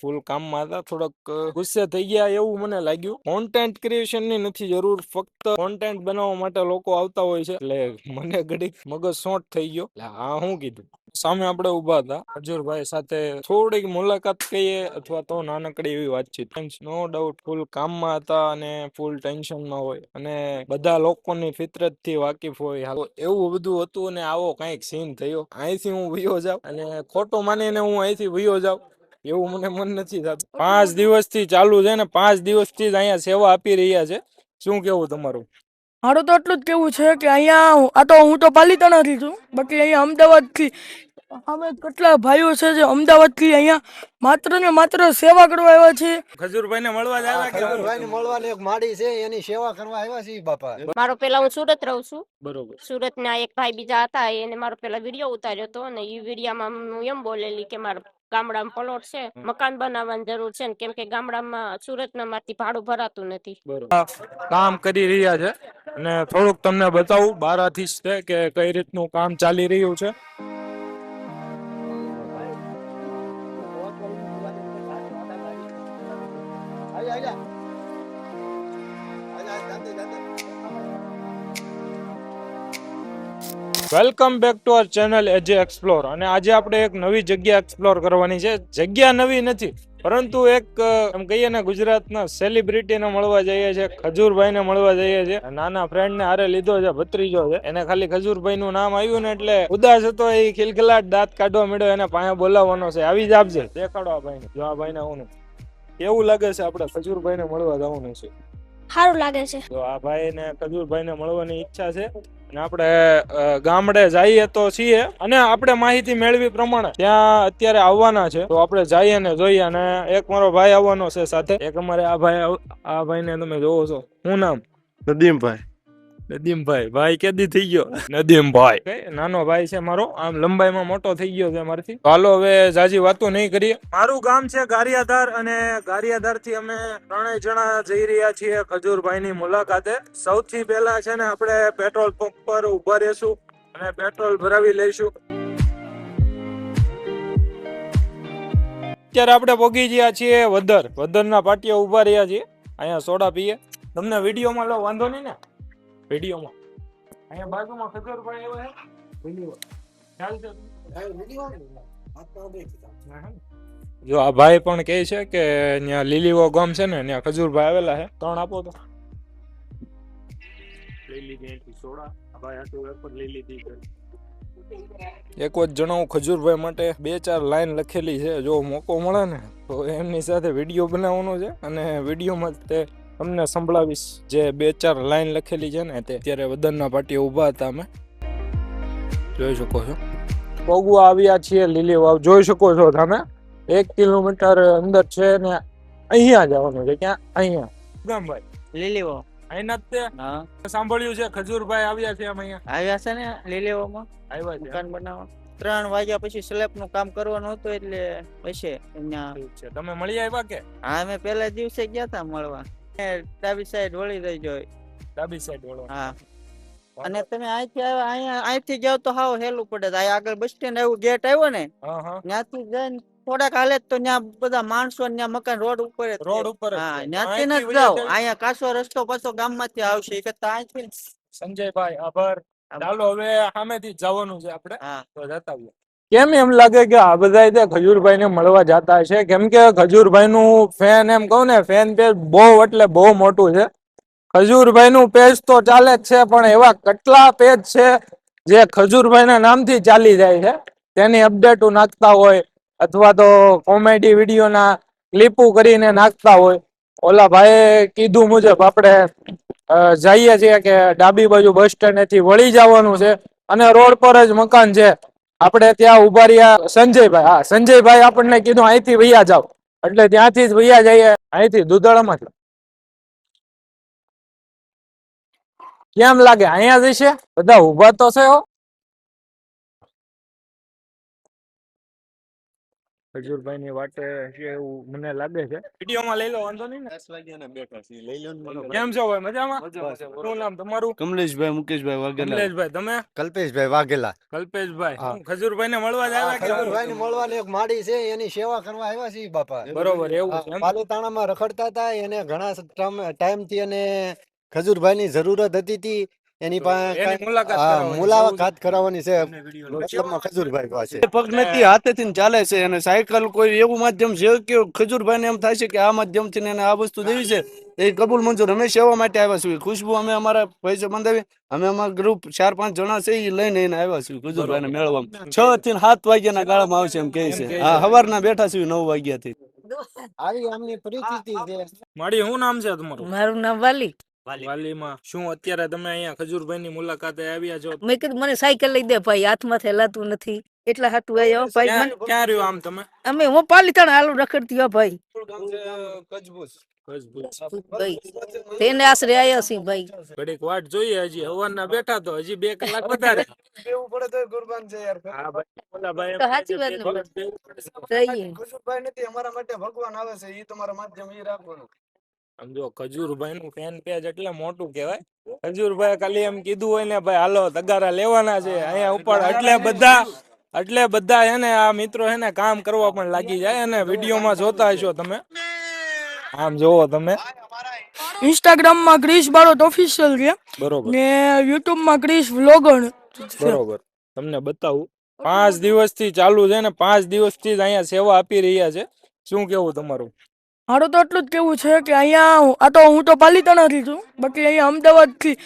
ફૂલ કામમાં હતા, થોડોક ગુસ્સે થઈ ગયા એવું મને લાગ્યું. કોન્ટેન્ટ ક્રિએશનની નથી જરૂર, ફક્ત કોન્ટેન્ટ બનાવવા માટે લોકો આવતા હોય છે. એટલે મને ઘડીક મગજ શોર્ટ થઈ ગયો. આ હું કીધું? સામે આપણે ઊભા હતા. અજુરભાઈ સાથે થોડીક મુલાકાત કહીએ અથવા તો નાનકડી એવી વાતચીત. નો ડાઉટ ફૂલ કામમાં હતા અને ફૂલ ટેન્શનમાં હોય. અને બધા લોકોની ફિતરતથી વાકેફ હોય. હાલો, એવું બધું હતું અને આવો કંઈક સીન થયો. અહીંથી હું વયો જાઉં અને ખોટો માનીને હું અહીંથી વયો જાઉં. એવું મને મન નથી થતું. પાંચ દિવસથી ચાલુ છે ને પાંચ દિવસથી જ અહીંયા સેવા આપી રહ્યા છે. શું કેવું તમારું? મારું તો એટલું જ કેવું છે કે અહીંયા હું- આ તો હું તો પાલીતાણાથી છું. બાકી અહીંયા અમદાવાદથી અમે કેટલા ભાઈઓ છે જે અમદાવાદથી અહીંયા માત્ર ને માત્ર સેવા કરવા આવ્યા છે ખજૂરભાઈ ને મળવા જાય આવ્યા કે? ખજૂરભાઈને મળવાની એક માડી છે એની સેવા કરવા આવ્યા છે બાપા. મારો પેલા હું સુરત રહું છું. બરોબર. સુરત ના એક ભાઈ બીજા હતા એને મારો પેલા વીડિયો ઉતાર્યો હતો અને એ વિડીયોમાં હું એમ બોલેલી કે મારા ગામડામાં પ્લોટ છે મકાન બનાવવાની જરૂર છે ને કેમ કે ગામડામાં સુરતના માંથી ભાડું ભરાતું નથી. કામ કરી રહ્યા છે અને થોડુંક તમને બતાવું બારાથી જ છે કે કઈ રીતનું કામ ચાલી રહ્યું છે. Welcome back to our channel AJ Explore અને આજે આપણે એક નવી જગ્યા એક્સપ્લોર કરવાની છે. જગ્યા નવી નથી પરંતુ એક એમ કહીએ ને ગુજરાતના સેલિબ્રિટીને મળવા જઈએ છે ખજૂરભાઈને મળવા જઈએ છે નાના ફ્રેન્ડને હારે લીધો છે ભત્રીજો છે. એને ખાલી ખજૂરભાઈનું નામ આવ્યું ને એટલે ઉદાસ હતો એ ખિલખિલાટ દાંત કાઢવા મળ્યો એને પાસે બોલાવવાનો છે. આવી જ આપજે. દેખાડો આ ભાઈને. જો આ ભાઈને આવું કેવું લાગે છે આપણે ખજૂરભાઈને મળવા જવાનું છે. સારું લાગે છે. તો આ ભાઈને ખજૂરભાઈને મળવાની ઈચ્છા છે અને આપણે ગામડે જઈએ તો છીએ. અને આપણે માહિતી મેળવી પ્રમાણે ત્યાં અત્યારે આવવાના છે. તો આપણે જઈએ ને જોઈએ અને એક મારો ભાઈ આવવાનો છે સાથે. એક અમારે આ ભાઈ આ ભાઈ ને તમે જોવો છો. શું નામ? નદીમભાઈ. નદીમભાઈ ભાઈ કેદી થઈ ગયો? નદીમભાઈ. નાનો ભાઈ છે મારો આમ લંબાઈમાં મોટો થઈ ગયો છે મારાથી હાલો હવે જાજી વાતો નહીં કરીએ. મારું ગામ છે ગારિયાધાર અને ગારિયાધારથી અમે ત્રણેય જણા જઈ રહ્યા છીએ ખજૂરભાઈ ની મુલાકાતે. સૌથી પહેલા છે ને આપણે પેટ્રોલ પંપ પર ઊભા રહેશું અને પેટ્રોલ ભરાવી લઈશું. અત્યારે આપણે પોગી ગયા છીએ વદર. ના પાટિયા ઊભા રહ્યા છીએ. અહીંયા સોડા પીએ. તમને વિડીયોમાં લો વાંધો નહીં ને. વિડીયોમાં. અહીંયા બાજુમાં ખજરભાઈ આવ્યા છે. વીડિયો. ખ્યાલ છે. જો આ ભાઈ પણ કહે છે કે ત્યાં લીલીવો ગામ છે ને ત્યાં ખજૂરભાઈ આવેલા છે. ત્રણ આપો તો. એક વાત જણાવું ખજૂરભાઈ માટે બે ચાર લાઈન લખેલી છે. જો મોકો મળે ને તો એમની સાથે વીડિયો બનાવવાનો છે અને વિડીયોમાં તે તમને સંભળાવીશ જે બે ચાર લાઈન લખેલી છે ને તે. અત્યારે વદનના પાટીએ ઊભા હતા અમે. જોઈ શકો છો. પગુઆ આવ્યા છીએ લીલી વાવ. જોઈ શકો છો તમે. એક કિલોમીટર અંદર છે ને અહીંયા જવાનું છે. ક્યાં? અહીંયા. ગામભાઈ લીલી વાવ. સાંભળ્યું છે ખજૂરભાઈ આવ્યા છે આવ્યા છે ને લીલીવોમાં આવ્યા છે. મકાન બનાવવા. ત્રણ વાગ્યા પછી સ્લેબનું કામ કરવાનું હતું એટલે પછી અહીંયા ઠીક છે. તમે મળી આવ્યા કે? હા અમે પેલા દિવસે ગયા હતા મળવા. ડાબી સાઈડ વળી જોઈ ડાબી સાઈડ વળો. હા. અને તમે અહીંથી આવ્યા અહીંયા અહીંથી જાવ તો હાવ હેલું પડે. આ આગળ બસ સ્ટેન્ડ આવ્યું ગેટ આવ્યો ને ત્યાંથી જઈને થોડાક હાલે જ તો ત્યાં બધા માણસો ત્યાં મકાન રોડ ઉપર રોડ ઉપર હા ત્યાંથી ન જાવ અહીંયા કાસો રસ્તો પાછો ગામમાંથી આવશે. કે અહીંથી સંજયભાઈ આભાર. ચાલો હવે સામેથી જવાનું છે આપણે. હા. તો જતા આવીએ. કેમ એમ લાગે કે આ બધા તે ખજૂરભાઈને મળવા જતા છે? કેમ કે ખજૂરભાઈ નું ફેન એમ કહું ને ફેન પેજ બહુ એટલે બહુ મોટું છે. ખજૂરભાઈનું પેજ તો ચાલે જ છે, પણ એવા કેટલા પેજ છે જે ખજૂરભાઈના નામથી ચાલી જાય છે? તેની અપડેટો નાખતા હોય, અથવા તો કોમેડી વીડિયો ના ક્લિપો કરીને નાખતા હોય. ઓલા ભાઈએ કીધું મુજબ આપણે જઈએ છીએ કે ડાબી બાજુ બસ સ્ટેન્ડથી વળી જવાનું છે. અને રોડ પર જ મકાન છે. આપણે ત્યાં ઊભા રહ્યા સંજયભાઈ. હા, સંજયભાઈ આપણને કીધું, અહીંથી વૈયા જાઓ. એટલે ત્યાંથી જ વૈયા જઈએ, અહીંથી દુધાળામાંથી કેમ લાગે? અહીંયા જશે બધા ઊભા તો છે હો. ખજૂરભાઈ ની વાટે છે એવું મને લાગે છે. વિડીયોમાં લઈ લો વાંધો નહીં ને? દસ વાગ્યાના બેઠા છીએ લઈ લો ને કેમ છો ભાઈ? મજામાં? મજામાં. શું નામ તમારું? કમલેશભાઈ મુકેશભાઈ વાઘેલા. કમલેશભાઈ તમે? કલ્પેશભાઈ વાઘેલા. કલ્પેશભાઈ ખજુરભાઈ ને મળવા જ આવ્યા ખજુરભાઈ ને મળવાની એક માડી છે એની સેવા કરવા આવ્યા છે બાપા. બરોબર એવું છે? પાલીતાણામાં રખડતા હતા એને ઘણા ટાઈમથી અને ખજૂરભાઈ ની જરૂરત હતી તી. એની પાસે મુલાકાત કરાવવાની છે, ખજૂરભાઈ પાસે. પગ નથી હાથેથી ચાલે છે અને સાયકલ કોઈ એવું માધ્યમ છે કે ખજૂરભાઈ ને એમ થાય છે કે આ માધ્યમથી એને આ વસ્તુ દેવી છે એ કબૂલ મંજૂર. અમે સેવા માટે આવ્યા છીએ. ખુશ્બુ અમે અમારા પૈસા બંધાવી અમે અમારા ગ્રુપ ચાર પાંચ જણા છે એ લઈને એને આવ્યા છીએ ખજુરભાઈને મેળવવા. છ થી સાત વાગ્યાના ગાળામાં આવશે એમ કહે છે. હા. સવારના બેઠા છીએ નવ વાગ્યાથી. આવી આમની પરિસ્થિતિ છે. મારી શું નામ છે તમારું? મારું નામ વાલી. વાલીમાં. શું અત્યારે તમે અહીંયા ખજૂરભાઈ ની મુલાકાતે આવ્યા છો? મેં કીધું મને સાયકલ લઈ દે ભાઈ હાથમાં થેલાતું નથી. એટલા હાટું આવ્યો ભાઈ ક્યાં મને- ક્યાં રહ્યો આમ તમે? અમે હું પાલીતાણા હાલું રખડતી હો ભાઈ. કજબુસ તેને આશરે આવ્યા ભાઈ. ઘડીક વાટ જોઈએ હજી હવારના બેઠા તો હજી બે કલાક વધારે. બેવું પડે તો કુરબાન છે યાર. હા ભાઈ ઓલા ભાઈ સાચી વાત નથી અમારા માટે ભગવાન આવે છે એ તમારા માધ્યમ એ રાખવાનું. સમજો ખજૂરભાઈ નું ફેન પેજ એટલે મોટું કહેવાય. ખજૂરભાઈ ખાલી એમ કીધું હોય ને ભાઈ હાલો તગારા લેવાના છે. અહીંયા ઉપર એટલે બધા એટલે બધા હે ને આ મિત્રો છે ને કામ કરવા પણ લાગી જાય અને વિડીયોમાં જોતા હશો તમે. આમ જોવો તમે. ઇન્સ્ટાગ્રામમાં ક્રિશ બારોટ ઓફિશિયલ છે. બરોબર. ને યુટ્યુબમાં ક્રિશ વ્લોગર. બરોબર. તમને બતાવું પાંચ દિવસથી ચાલુ છે ને પાંચ દિવસથી જ અહીંયા સેવા આપી રહ્યા છે. શું કેવું તમારું? મારું તો એટલું જ કેવું છે કે અહીંયા આ તો હું તો પાલિતાણાથી છું. બાકી અહીંયા અમદાવાદથી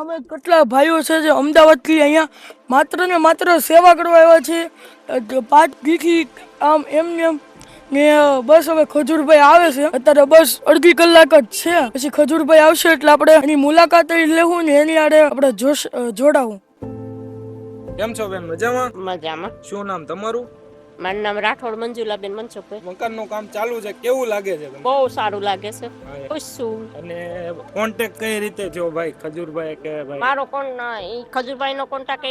અમે કેટલા ભાઈઓ છે જે અમદાવાદથી અહીંયા માત્ર ને માત્ર સેવા કરવા આવ્યા છે. પાંચ દીથી આમ એમ ને એમ ને બસ હવે ખજૂરભાઈ આવે છે. અત્યારે બસ અડધી કલાક જ છે. પછી ખજૂરભાઈ આવશે એટલે આપણે એની મુલાકાત લેવું ને એની આડે આપણે જોશ જોડાવું. કેમ છો બેન? મજામાં? મજામાં. શું નામ તમારું? મારું નામ રાઠોડ મંજુલાબેન મનસુખભાઈ. મકાનનું કામ ચાલુ છે. કેવું લાગે છે બહુ સારું લાગે છે. ખુશ છું. અને કોન્ટેક્ટ કઈ રીતે જો ભાઈ? ખજુરભાઈ કે ભાઈ? મારો કોણ ઈ ખજૂરભાઈ નો કોન્ટેક્ટ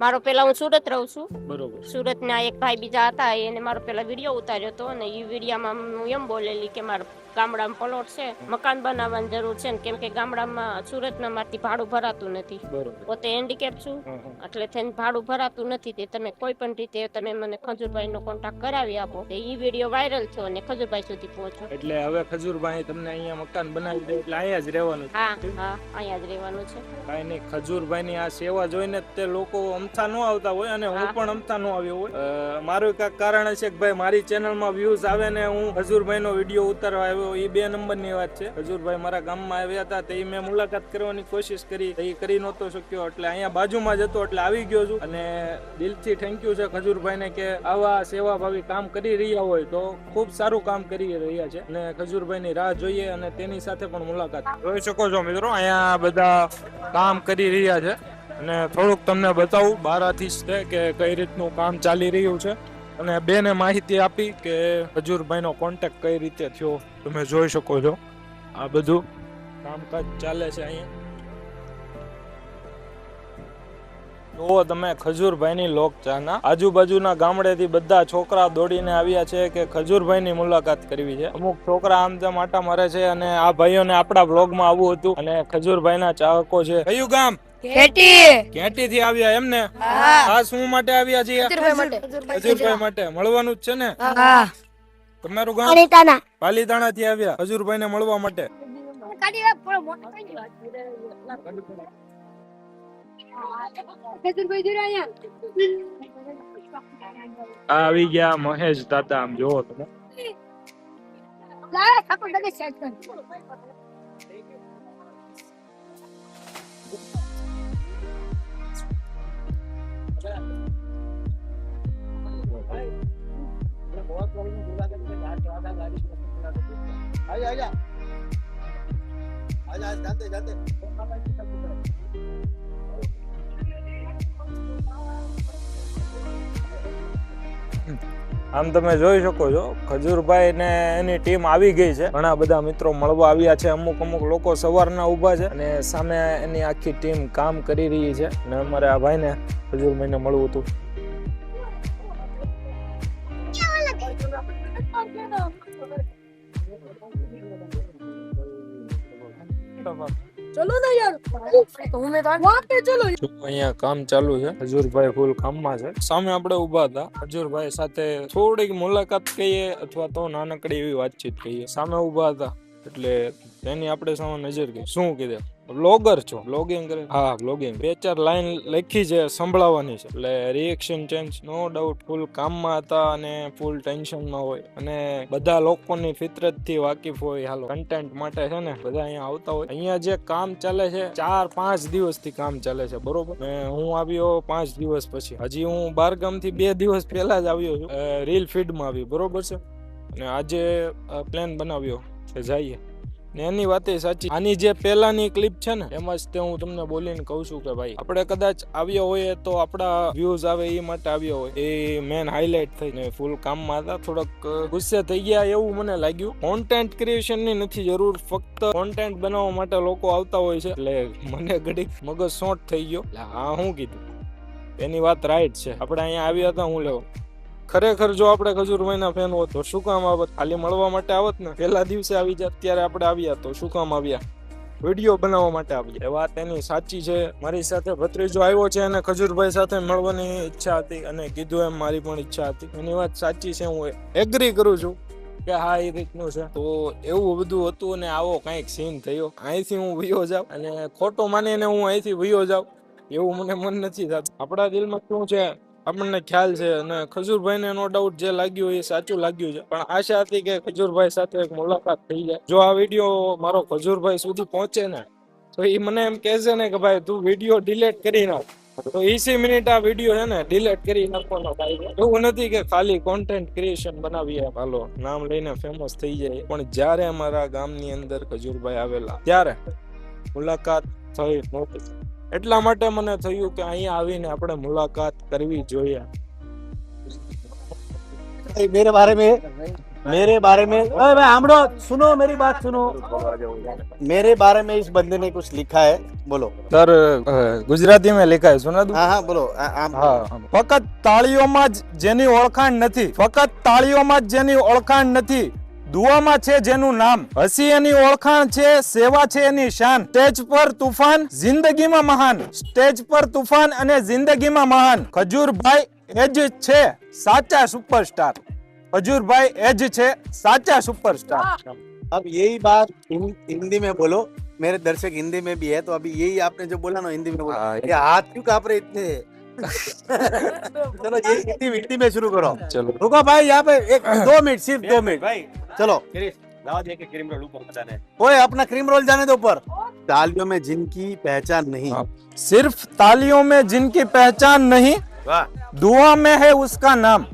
મારો પેલા હું સુરત રહું છું. બરોબર. સુરતના એક ભાઈ બીજા હતા એને મારો પેલા વીડિયો ઉતાર્યો હતો અને એ વિડીયામાં હું એમ બોલેલી કે મારા ગામડામાં પ્લોટ છે મકાન બનાવવાની જરૂર છે ને કેમ કે ગામડામાં સુરતના માંથી ભાડું ભરાતું નથી. પોતે હેન્ડીકેપ છું. એટલે થઈને ભાડું ભરાતું નથી તે તમે કોઈ પણ રીતે તમે મને ખજુરભાઈ નો કોન્ટેક્ટ કરાવી આપો. તો વીડિયો વાયરલ થયો અને ખજુરભાઈ સુધી પહોંચ્યો. એટલે હવે ખજુરભાઈ તમને અહીંયા મકાન બનાવી દે એટલે અહીંયા જ રહેવાનું છે. હા હા અહીંયા જ રહેવાનું છે. કાઈ નહીં ખજુરભાઈ ની આ સેવા જોઈને તે લોકો અમથા નો આવતા હોય અને હું પણ અમથા નો આવ્યો હોય. મારું એક કારણ છે કે ભાઈ મારી ચેનલમાં વ્યૂઝ આવે ને હું ખજુરભાઈ નો વીડિયો ઉતારવા આવ્યો, એ બે નંબરની વાત છે. ખજૂરભાઈ મારા ગામમાં આવ્યા હતા, તે મેં મુલાકાત કરવાની કોશિશ કરી. એ કરી નહોતો શક્યો, એટલે અહીંયા બાજુમાં જ હતો, એટલે આવી ગયો છું. અને દિલથી થેન્ક યુ છે ખજૂરભાઈને કે આવા સેવાભાવી કામ કરી રહ્યા હોય તો ખૂબ સારું કામ કરી રહ્યા છે. અને ખજૂરભાઈની રાહ જોઈએ અને તેની સાથે પણ મુલાકાત. જોઈ શકો છો મિત્રો, અહીંયા બધા કામ કરી રહ્યા છે. અને થોડુંક તમને બતાવું, બારાથી જ છે કે કઈ રીતનું કામ ચાલી રહ્યું છે. અને બેને માહિતી આપી કે ખજૂરભાઈનો કોન્ટેક કઈ રીતે થયો, તમે જોઈ શકો છો. આ બધું કામકાજ ચાલે છે અહીંયા. જુઓ તમે, ખજૂરભાઈની લોકચાના. આજુબાજુના ગામડેથી બધા છોકરા દોડીને આવ્યા છે કે ખજૂરભાઈની મુલાકાત કરવી છે. અમુક છોકરા આમ તેમ આટા મારે છે અને આ ભાઈઓને આપણા બ્લોગમાં આવવું હતું અને ખજૂરભાઈના ચાહકો છે. કયું ગામ? કેટી. થી આવ્યા એમ ને આ શું માટે આવ્યા છીએ? હજુરભાઈ માટે. મળવાનું જ છે ને? તમારું ગામ? પાલીતાણા. થી આવ્યા. હજુરભાઈ ને મળવા માટે. આવી ગયા મહેશ દાદા આમ જોવો તમે. આજા આજા આજા જાતે જાતે. આમ તમે જોઈ શકો છો, ખજૂરભાઈ ને એની ટીમ આવી ગઈ છે. ઘણા બધા મિત્રો મળવા આવ્યા છે, અમુક અમુક લોકો સવારના ઊભા છે અને સામે એની આખી ટીમ કામ કરી રહી છે. અને અમારે આ ભાઈને ખજૂરભાઈને મળવું હતું. ચલો ને યાર. તો હું વહાં કે ચલો. અહીંયા કામ ચાલુ છે. હજુરભાઈ ફૂલ કામમાં છે. સામે આપણે ઊભા હતા. હજુરભાઈ સાથે થોડીક મુલાકાત કહીએ અથવા તો નાનકડી એવી વાતચીત કહીએ. સામે ઊભા હતા. એટલે તેની આપણે સામે નજર ગઈ શું કીધે? બ્લોગર છો? બ્લોગિંગ કરે? હા બ્લોગિંગ બે ચાર લાઈન લખી છે સંભળાવવાની છે. એટલે reaction change no doubt full કામમાં હતા અને ફૂલ ટેન્શનમાં હોય. અને બધા લોકોની ફિતરતથી વાકેફ હોય. હાલો કન્ટેન્ટ માટે છે ને બધા અહીંયા આવતા હોય. અહીંયા જે કામ ચાલે છે ચાર પાંચ દિવસથી કામ ચાલે છે બરોબર? ને હું આવ્યો પાંચ દિવસ પછી. હજી હું બારગામથી બે દિવસ પહેલા જ આવ્યો છું. રીલ ફીડમાં આવી બરોબર છે? અને આજે પ્લાન બનાવ્યો કે જઈએ. ને એની વાત સાચી. આની જે પહેલાની ક્લિપ છે ને, એમાં જ તે હું તમને બોલીને કહું છું કે ભાઈ, આપણે કદાચ આવ્યો હોઈએ તો આપણા વ્યૂઝ આવે એ માટે આવ્યો હોય. એ મેન હાઇલાઇટ થઈને ફૂલ કામમાં હતા, થોડોક ગુસ્સે થઈ ગયા એવું મને લાગ્યું. કોન્ટેન્ટ ક્રિએશનની નથી જરૂર, ફક્ત કોન્ટેન્ટ બનાવવા માટે લોકો આવતા હોય છે. એટલે મને ઘડીક મગજ શોર્ટ થઈ ગયો. હા હું કીધું. એની વાત રાઈટ છે. આપણે અહીંયા આવ્યા હતા, હું લેવો. ખરેખર જો આપણે ખજૂરભાઈના ફેન હોત તો શું કામ આવત? ખાલી મળવા માટે આવત ને? પહેલા દિવસે આવી જાત, ત્યારે આપણે આવ્યા તો શું કામ આવ્યા? વીડિયો બનાવવા માટે આવ્યા. એ વાત એની સાચી છે. મારી સાથે ભત્રીજો આવ્યો છે અને ખજૂરભાઈ સાથે મળવાની ઈચ્છા હતી અને કીધું એમ મારી પણ ઈચ્છા હતી. એની વાત સાચી છે, હું એગ્રી કરું છું કે હા, એ રીતનું છે. તો એવું બધું હતું અને આવો કંઈક સીન થયો. અહીંથી હું વયો જાઉં અને ખોટો માનીને હું અહીંથી વયો જાઉં. એવું મને મન નથી થતું. આપણા દિલમાં શું છે? આપણને ખ્યાલ છે અને ખજૂરભાઈને નો ડાઉટ જે લાગ્યું એ સાચું લાગ્યું છે. પણ આશા હતી કે ખજૂરભાઈ સાથે એક મુલાકાત થઈ જાય. જો આ વીડિયો મારો ખજૂરભાઈ સુધી પહોંચે ને, તો એ મને એમ કહેશે ને કે ભાઈ તું વીડિયો ડિલેટ કરી નાખ. તો એસી મિનિટ આ વીડિયો છે ને ડિલેટ કરી નાખવાનો થાય એવું નથી કે ખાલી કોન્ટેન્ટ ક્રિએશન બનાવીએ હાલો, નામ લઈને ફેમસ થઈ જાય. પણ જ્યારે અમારા ગામની અંદર ખજૂરભાઈ આવેલા, ત્યારે મુલાકાત થઈ નહોતી. એટલા માટે મને થયું કે અહીંયા આવીને આપણે મુલાકાત કરવી જોઈએ भाई, मेरे बारे में मेरे बारे में अरे भाई हमड़ो सुनो मेरी बात सुनो मेरे बारे में इस बंदे ने कुछ लिखा है बोलो સર ગુજરાતી માં લખાય સુના દઉં हाँ हाँ बोलो आ- आम હા ફક્ત તાળીઓમાં જ જેની ઓળખાણ નથી ફક્ત તાળીઓમાં જ જેની ઓળખાણ નથી દુઆમાં છે જેનું નામ હસી એની ઓળખાણ છે સેવા છે એની શાન સ્ટેજ પર તુફાન જિંદગીમાં મહાન સ્ટેજ પર તુફાન અને જિંદગીમાં મહાન ખજૂરભાઈ એ જ છે સાચા સુપરસ્ટાર ખજૂરભાઈ એ જ છે સાચા સુપરસ્ટાર अब यही बात हिं- हिंदी में बोलो मेरे दर्शक हिंदी में भी है तो अभी यही आपने जो बोला ना हिंदी में बोला हाँ, ये हाथ क्यों कांप रहे इतने चलो ये हिंदी हिंदी में शुरू करो। चलो। रुको भाई यहाँ पे एक दो मिनट सिर्फ़ दो मिनट। चलो। क्रीम ओए अपना क्रीम रोल जाने दो ऊपर। तालियों में जिनकी पहचान नहीं। हाँ। सिर्फ़ तालियों में जिनकी पहचान नहीं दुआ में है उसका नाम।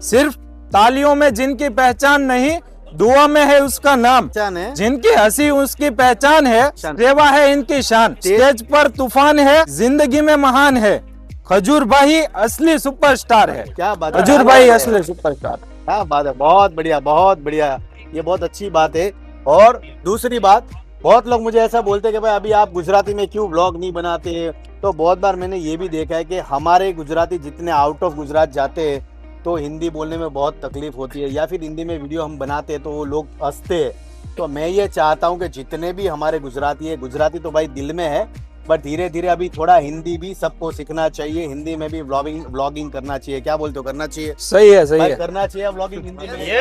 सिर्फ़ तालियों में जिनकी पहचान नहीं दुआ में है उसका नाम। पहचान है। जिनकी हँसी उसकी पहचान है सेवा है इनकी शान। स्टेज पर तूफ़ान है ज़िंदगी में महान है। खजूर भाई असली सुपरस्टार है। क्या बात है खजूर भाई असली सुपरस्टार। क्या बात है बहुत बढ़िया बहुत बढ़िया। ये बहुत अच्छी बात है। और दूसरी बात बहुत लोग मुझे ऐसा बोलते हैं कि भाई अभी आप गुजराती में क्यों ब्लॉग नहीं बनाते हैं? तो बहुत बार मैंने ये भी देखा है कि हमारे गुजराती जितने आउट ऑफ़ गुजरात जाते हैं तो हिंदी बोलने में बहुत तकलीफ़ होती है या फिर हिंदी में वीडियो हम बनाते हैं तो वो लोग हँसते हैं। तो मैं ये चाहता हूँ कि जितने भी हमारे गुजराती है गुजराती तो भाई दिल में है बट धीरे धीरे अभी थोड़ा हिंदी भी सबको सीखना चाहिए हिंदी में भी ब्लॉगिंग ब्लॉगिंग करना चाहिए। क्या बोलते हो करना चाहिए? सही है सही है। करना चाहिए ब्लॉगिंग हिंदी में।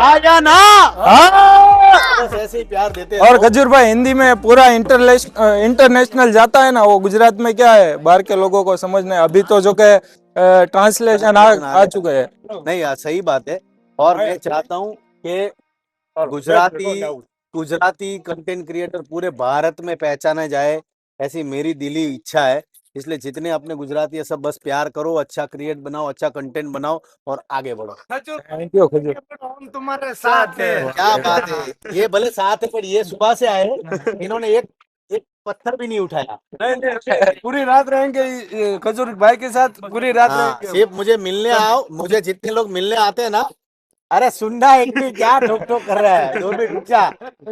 आ जाना हाँ। बस ऐसे ही प्यार देते और खजूर भाई हिंदी में पूरा इंटरनेशनल जाता है ना वो गुजरात में क्या है? बाहर के लोगों को समझना अभी तो जो के ट्रांसलेशन आ, आ चुके हैं। नहीं यार सही बात है। और मैं चाहता हूँ कि गुजराती गुजराती कंटेंट क्रिएटर पूरे भारत में पहचाना जाए। ऐसी मेरी दिली इच्छा है। इसलिए जितने अपने गुजराती है सब बस प्यार करो अच्छा क्रिएट बनाओ अच्छा कंटेंट बनाओ और आगे बढ़ो। थैंक यू खजूर हम तुम्हारे साथ है। क्या बात है। ये भले साथ है पर ये सुबह से आए इन्होंने एक एक पत्थर भी नहीं उठाया। नहीं, नहीं, पूरी रात रहेंगे खजूर भाई के साथ पूरी रात हाँ, सिर्फ़ मुझे मिलने आओ। मुझे जितने लोग मिलने आते हैं ना अरे सुनना एक भी क्या ठोक ठोक कर रहा है दो मिनट रुक जा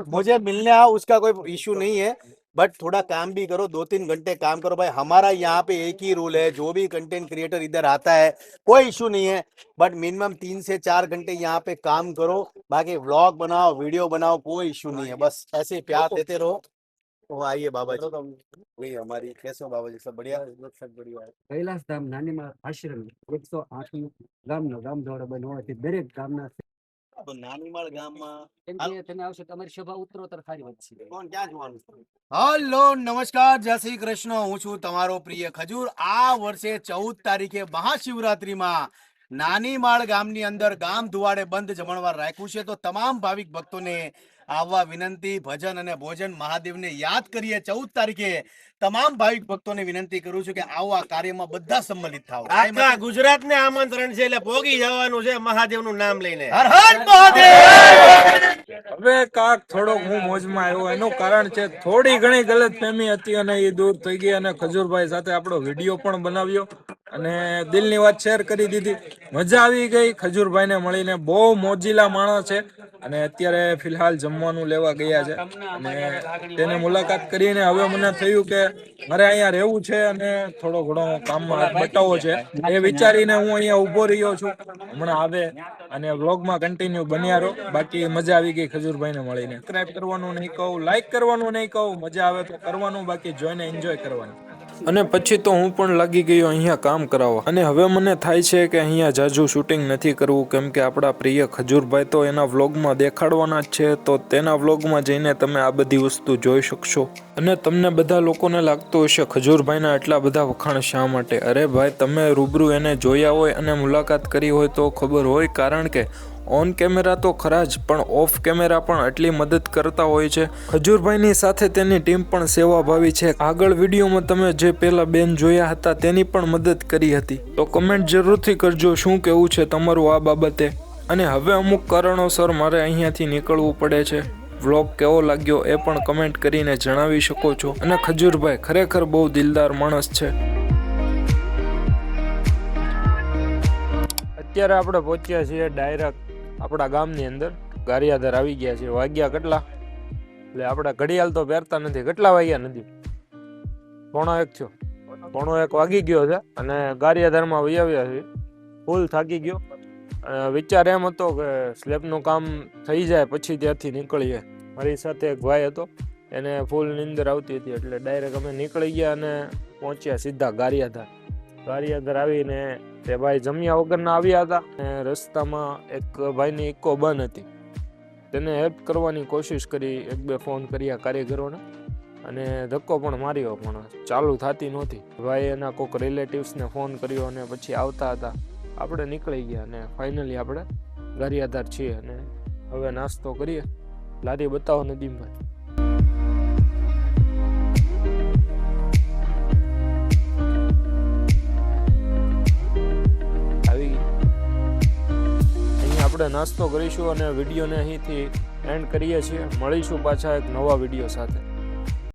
मुझे मिलने आओ उसका कोई इश्यू नहीं है। बट थोड़ा काम भी करो दो तीन घंटे काम करो भाई हमारा यहाँ पे एक ही रूल है जो भी कंटेंट क्रिएटर इधर आता है कोई इशू नहीं है बट मिनिमम तीन से चार घंटे यहाँ पे काम करो बाकी व्लॉग बनाओ वीडियो बनाओ कोई इशू नहीं है बस ऐसे ही प्यार देते रहो तो आइए बाबा जी वही हमारी कैसे हो बाबा जी सब बढ़िया सब बढ़िया કૈલાસધામ નાનીમાં આશ્રમ એકસો આઠમું ગામનો ગામ દ્વારા બનવાથી દરેક ગામના તો નાનીમાળ ગામમાં તમે આવશો તમારી સભા ઉત્તરોત્તર સારી વધશે. કોણ ક્યાં જોવાનું હલો નમસ્કાર જય શ્રી કૃષ્ણ. હું છું તમારો પ્રિય ખજૂર. આ વર્ષે ચૌદ તારીખે મહાશિવરાત્રીમાં નાનીમાળ ગામની અંદર ગામ ધુવાડે બંધ જમણવાર રાખ્યું છે. તો તમામ ભાવિક ભક્તોને આવવા વિનંતી ભજન અને ભોજન મહાદેવને યાદ કરીએ. ચૌદ તારીખે તમામ ભાવિક ભક્તોને વિનંતી કરું છું કે આવો આ કાર્યમાં બધા સંમલિત થાવ આખા ગુજરાત ને આમંત્રણ છે એટલે ભોગી જવાનું છે મહાદેવનું નામ લઈને. હર હર મહાદેવ! હવે કાક થોડોક હું મોજમાં આવ્યો. એનું કારણ છે થોડી ઘણી ગલત ફેમી હતી અને એ દૂર થઈ ગઈ અને ખજૂરભાઈ સાથે આપણો વીડિયો પણ બનાવ્યો. અને દિલની વાત શેર કરી દીધી. મજા આવી ગઈ. ખજૂરભાઈને મળીને બહુ મોજીલા માણસ છે. અને અત્યારે ફિલહાલ જમવાનું લેવા ગયા છે. અને તેને મુલાકાત કરીને હવે મને થયું કે મારે અહીંયા રહેવું છે અને થોડો ઘણો કામમાં હાથ બટાવો છે. એ વિચારીને હું અહીંયા ઊભો રહ્યો છું. હમણાં આવે અને વ્લોગમાં કન્ટિન્યુ બન્યા રહો. બાકી મજા આવી ગઈ ખજૂરભાઈને મળીને. સબસ્ક્રાઇબ કરવાનું નહીં કહું લાઈક કરવાનું નહીં કહું. મજા આવે તો કરવાનું. બાકી જોઈને એન્જોય કરવાનું. અને પછી તો હું પણ લાગી ગયો અહીંયા કામ કરાવવા. અને હવે મને થાય છે કે અહીંયા જાજુ શૂટિંગ નથી કરવું, કેમ કે આપણા પ્રિય ખજૂરભાઈ તો એના વ્લોગમાં દેખાડવાના જ છે, તો તેના વ્લોગમાં જઈને તમે આ બધી વસ્તુ જોઈ શકશો. અને તમને બધા લોકોને લાગતું હશે, ખજૂરભાઈના એટલા બધા વખાણ શા માટે? અરે ભાઈ, તમે રૂબરૂ એને જોયા હોય અને મુલાકાત કરી હોય તો ખબર હોય, કારણ કે ઓન કેમેરા તો ખરા જ, પણ ઓફ કેમેરા પણ એટલી મદદ કરતા હોય છે. ખજૂરભાઈની સાથે તેની ટીમ પણ સેવાભાવી છે. આગળ વિડીયોમાં તમે જે પહેલાં બેન જોયા હતા તેની પણ મદદ કરી હતી. તો કમેન્ટ જરૂરથી કરજો શું કેવું છે તમારું આ બાબતે. અને હવે અમુક કારણોસર મારે અહીંયાથી નીકળવું પડે છે. વ્લોગ કેવો લાગ્યો એ પણ કમેન્ટ કરીને જણાવી શકો છો. અને ખજૂરભાઈ ખરેખર બહુ દિલદાર માણસ છે. અત્યારે આપણે પહોંચ્યા છીએ ડાયરેક્ટ આપણા ગામની અંદર ગારિયાધર આવી ગયા છે. વાગ્યા કેટલા? એટલે આપણા ઘડિયાળ તો પહેરતા નથી. કેટલા વાગ્યા નથી? પોણો એક છો પોણો એક વાગી ગયો છે અને ગારિયાધરમાં વહી આવ્યા છે. ફૂલ થાકી ગયો. વિચાર એમ હતો કે સ્લેબનું કામ થઈ જાય પછી ત્યાંથી નીકળીએ. મારી સાથે એક ભાઈ હતો. એને ફૂલ નીંદર આવતી હતી એટલે ડાયરેક્ટ અમે નીકળી ગયા અને પહોંચ્યા સીધા ગારિયાધાર. ગારિયાધાર આવીને તે ભાઈ જમ્યા વગરના આવ્યા હતા અને રસ્તામાં એક ભાઈની ઇકો બંધ હતી. તેને હેલ્પ કરવાની કોશિશ કરી એક બે ફોન કર્યા કારીગરોને અને ધક્કો પણ માર્યો, પણ ચાલુ થતી નહોતી. ભાઈ એના કોઈક રિલેટિવ્સને ફોન કર્યો અને પછી આવતા હતા. આપણે નીકળી ગયા અને ફાઇનલી આપણે ગારિયાધાર છીએ અને હવે નાસ્તો કરીએ. લારી બતાવો નદીમભાઈ. આપણે નાસ્તો કરીશું અને વિડીયોને અહીંથી એન્ડ કરીએ છીએ. મળીશું પાછા એક નવા વીડિયો સાથે.